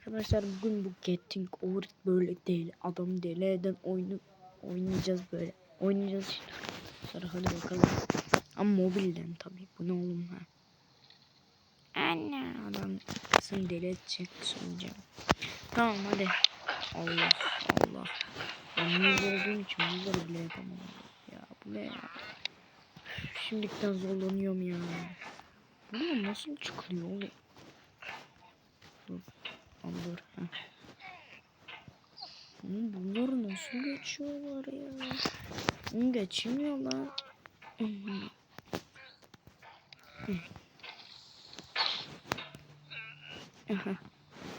Arkadaşlar bugün bu Getting Over böyle değil. Adam deli eden oyunu oynayacağız böyle. Oynayacağız işte. Sonra hadi bakalım. Ama mobilden tabii. Bu ne oğlum ha? Anne adam seni deli edecek söyleyeceğim. Tamam hadi. Allah Allah. Ben noob olduğum için bunları bile yapamam. Ya bu ne ya? Şimdiden zorlanıyorum ya. Buradan nasıl çıkılıyor oğlum? Dur. Oğlum bunları nasıl geçiyorlar ya? Hı, geçemiyorlar. Aha.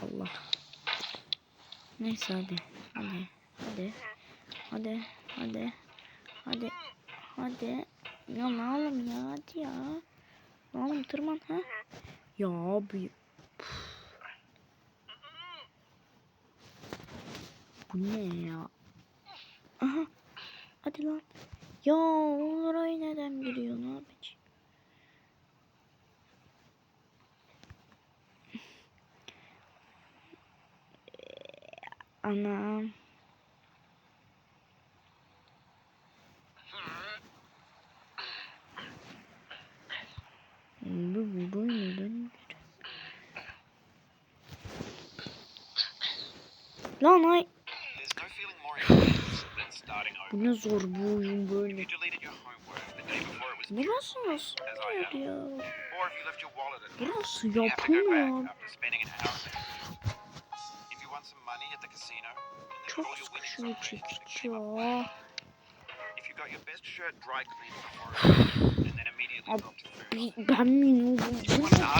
Allah. Neyse hadi. Hadi. Hadi. Hadi. Hadi. Hadi. Hadi. Ya ne oğlum ya hadi ya. Ne oğlum tırman ha? Ya abi. Bu ne ya? Aha. Hadi lan. Ya oraya neden giriyor ne yapacağım? Anam. Bu bu neden Lan ay Bu ne zor bu oyun böyle. Burası nasıl ya? Burası yapılmıyor. Çok sıkışıyor çekici ya. Abi ben mi ne oldu? Bu ne ya?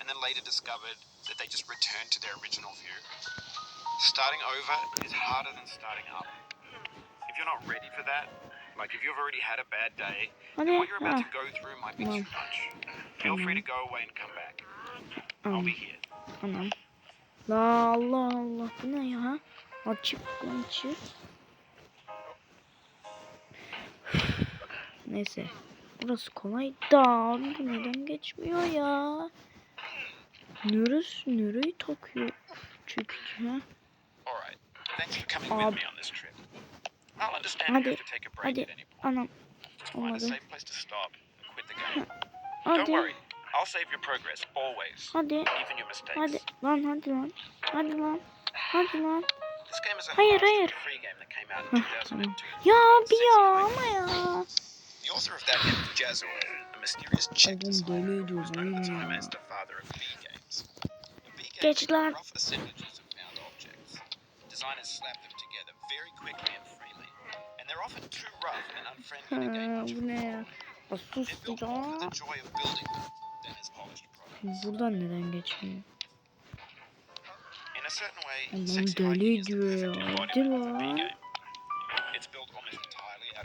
And then later discovered that they just returned to their original view. Starting over is harder than starting up. If you're not ready for that, like if you've already had a bad day, then what you're about to go through might be Tamam. too much. Feel free to go away and come back. I'll Anam. be here. Anam. La Allah Allah. Bu ne ya? Açık açık. Neyse. Burası kolay da bu neden geçmiyor ya? Neresi nereyi takıyor? Çünkü ha? Thanks for coming Ab- with me on this trip. I'll understand Hadi, if you have to take a break hadi. at any point. Anam. Find a safe place to stop and quit the game. Don't Hadi. worry. I'll save your progress always, Hadi. even your mistakes. Hadi. Lan hadi lan. Hadi lan. Hadi lan. This game is a Hayır, hayır. free game that came out in 2002. Ya abi Sexy ya ama ya. The author of that is Jazzo, a mysterious Czech designer deli who ediyor was known at the time as the father of V games. The V games Geç lan. Designers slap them together very quickly and freely, and they're often too rough and unfriendly to gain much. Buradan neden geçmiyor? In a certain way, Allah'ım Sexy deli perfect ya. Hadi lan.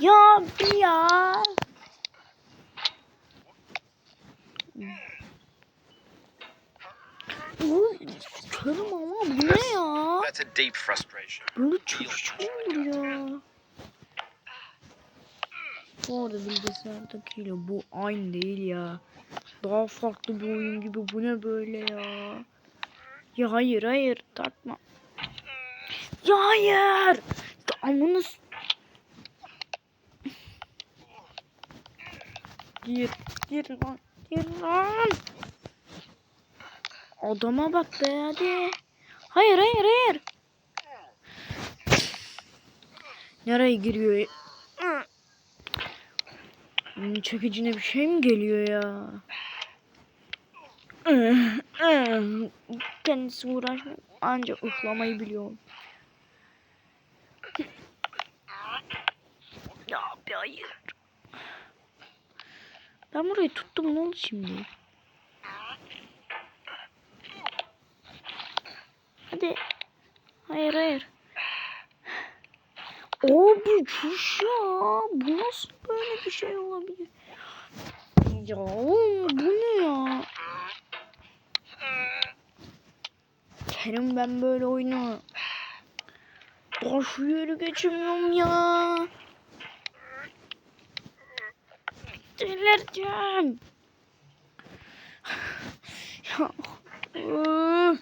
Ya bir ya. Bu körüm ama bu ne ya? That's a deep frustration. Böyle çocuk olur ya. Bu arada bilgisayardakiyle bu aynı değil ya. Daha farklı bir oyun gibi bu ne böyle ya. Ya hayır hayır takma. Ya hayır. Ya Gir, gir lan, gir lan. Adama bak be hadi. Hayır hayır hayır. Nereye giriyor? Çekicine bir şey mi geliyor ya? Kendisi uğraşmıyor. Ancak ıhlamayı biliyorum. Ya bir hayır. Ben burayı tuttum ne oldu şimdi? hadi. Hayır hayır. Abi çüş ya. Bu nasıl böyle bir şey olabilir? Ya bu ne ya? Kerim ben böyle oyunu. Daha şu yeri geçemiyorum ya. Delireceğim. Iı.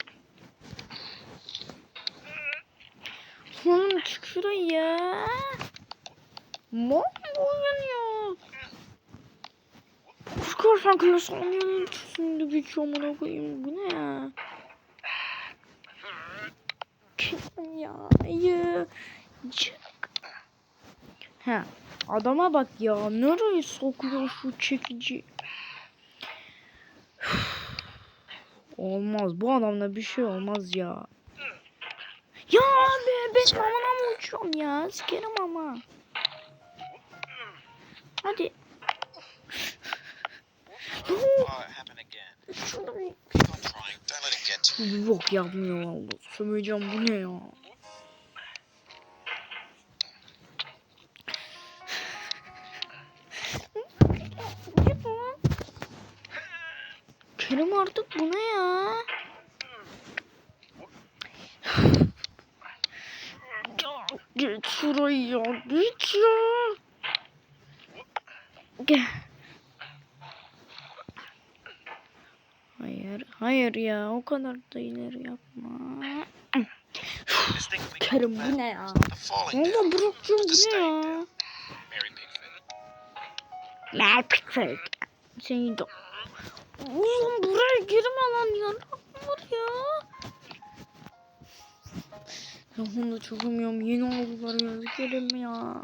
Oğlum çık şuraya. Mom bu oyun ya. Çıkarsan klasın yanının üstünde geçiyor amına koyayım. Bu ne ya? Kim ya? Ayı. Çık. Ha. Adama bak ya. Nereye sokuyor şu çekici? Olmaz. Bu adamla bir şey olmaz ya. Ya abi ben amına mı uçuyorum ya? Sikerim ama. Hadi. Yok yapmıyor valla. Sömüreceğim bu ne ya? Artık bu ne ya? Git şuraya git ya. Hayır, hayır ya o kadar da ileri yapma. Kerim bu ne ya? Valla The bu ne ya? Mary Pickford. Seni de... Oğlum buraya girme lan ya. Ne var ya? Ya bunu da çözemiyorum. Yeni oldular ya. Kerim ya.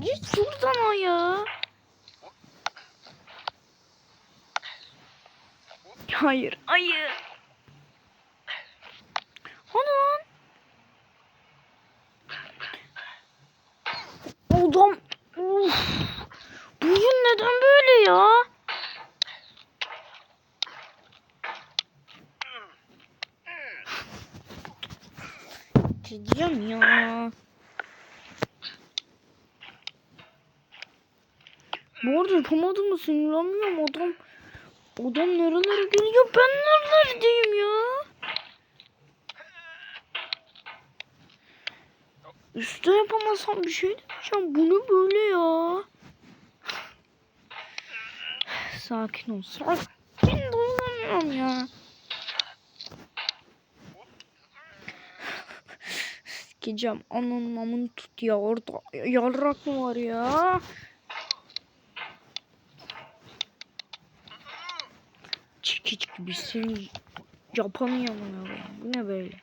Git şuradan o ya. Hayır, hayır. Hani lan? Adam. Uf. Bugün neden böyle ya? Gideceğim ya. Bu arada yapamadığımı sinirlenmiyorum adam. Adam nerelere geliyor ben nerelerdeyim ya? Üste yapamasam bir şey demeyeceğim. Bu ne böyle ya? Sakin ol. Sakin olamıyorum ya. Sikeceğim. Ananın amını tut ya. Orada yarrak mı var ya? Çekiç gibi seni yapamıyorum ya. Bu ne böyle?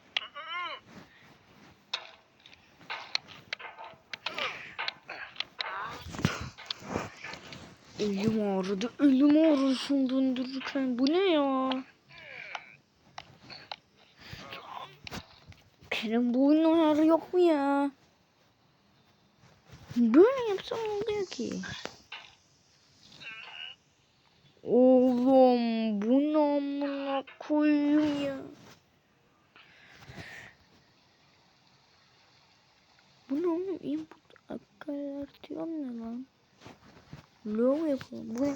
Elim ağrıdı. Elim ağrısın döndürürken. Bu ne ya? Kerem bu oyunun ayarı yok mu ya? Böyle yapsam oluyor ki. Oğlum bu ne amına koyayım ya. Bu ne oğlum? Input akartıyor ne lan? Low yapalım. Bu ne?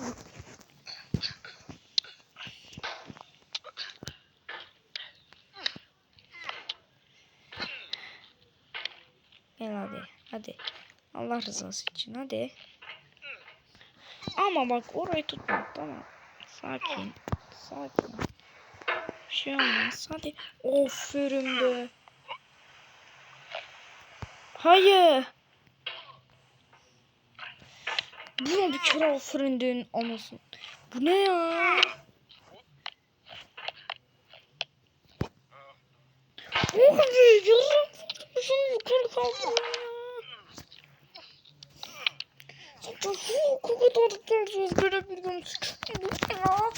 Gel hadi. Hadi. Allah rızası için hadi. Ama bak orayı tutma tamam. Sakin. Sakin. Bir şey olmaz. Hadi. Aferin be. Hayır. Buna bir kere deyin anasın. Bu ne ya? Oh be yarım. Şunu yukarı kaldırın ya. Kuka doğduk göreceğiz. Görebiliyoruz. Çok iyi ya.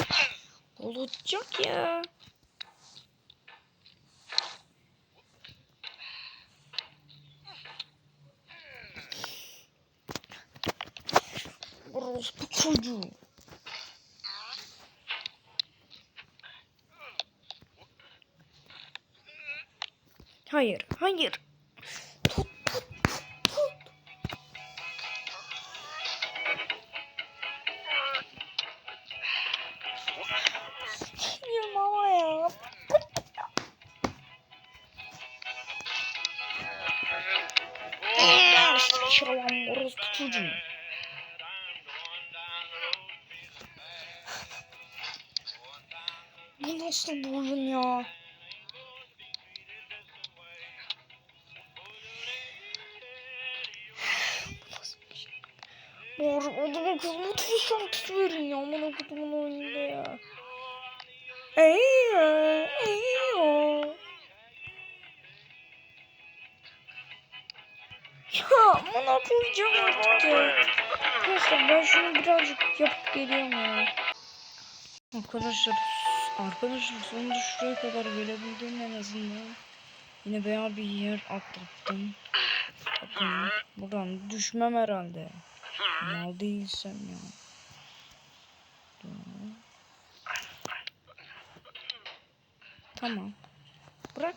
Olacak ya. Orospu çocuğu. Hayır, hayır. Nasıl bir oyun ya? Var adamın kızını tutuşan tutuverin ya. Aman okudumun oyununda ya. Eyyo, eyyo. Ya aman okuyacağım artık ya. Arkadaşlar ben şunu birazcık yapıp geliyorum ya. Arkadaşlar, arkadaşlar sonunda şuraya kadar gelebildim en azından. Yine bayağı bir yer atlattım. Bakın buradan düşmem herhalde. Mal değilsem ya. Tamam. Bırak.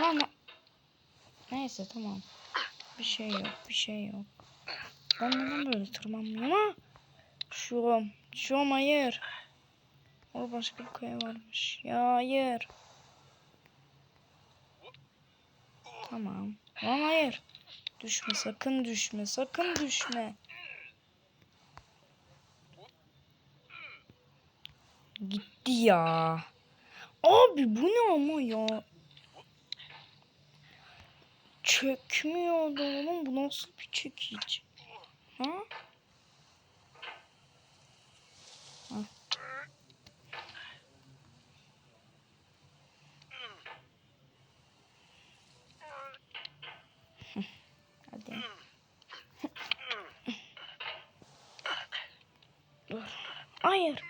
Lan. Neyse tamam. Bir şey yok, bir şey yok. Ben neden böyle tırmanmıyorum ha? Şu, şu hayır. Orada başka bir kaya varmış. Ya hayır. Tamam. Lan hayır. Düşme sakın düşme sakın düşme. Gitti ya. Abi bu ne ama ya. Çökmüyordu oğlum. Bu nasıl bir çekiç? Ha? Ha. Hadi. Dur. Hayır.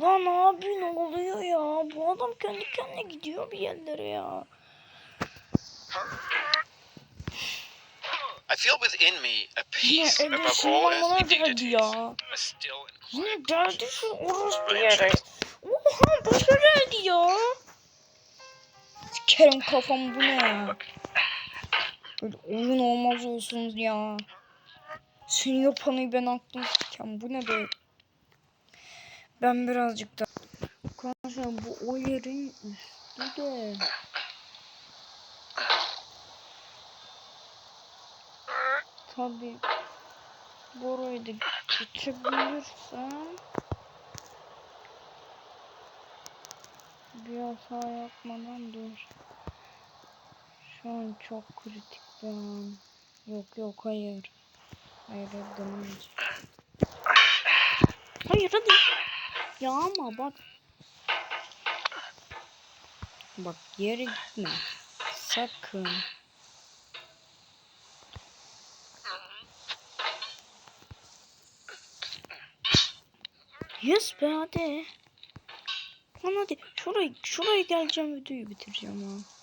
Lan abi ne oluyor ya? Bu adam kendi kendine gidiyor bir yerlere ya. I feel within me a peace above all earthly dignities. ya. A still Yine geldi şu orospu yere. Oha başa geldi ya. Sikerim kafam bu ne ya? Böyle oyun olmaz olsun ya. Seni yapanı ben aklım sikem. Bu ne böyle? Ben birazcık da... Arkadaşlar bu o yerin üstü de... Tabi burayı da geçebilirsem bir hata yapmadan dur. Şu an çok kritik bir an. Yok yok hayır. Hayır hayır denemeyeceğim. Hayır hadi. Ya ama bak. Bak yere gitme. Sakın. Yes be hadi. Lan hadi şuraya şuraya geleceğim videoyu bitireceğim ha.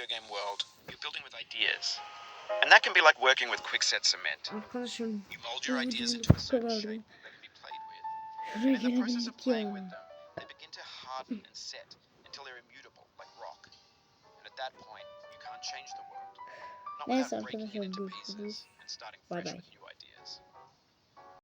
Video game world, you're building with ideas. And that can be like working with quickset cement. You mold your ideas into a certain shape that can be played with. And in the process of playing with them, they begin to harden and set until they're immutable, like rock. And at that point, you can't change the world. Not without breaking it into pieces and starting fresh with new.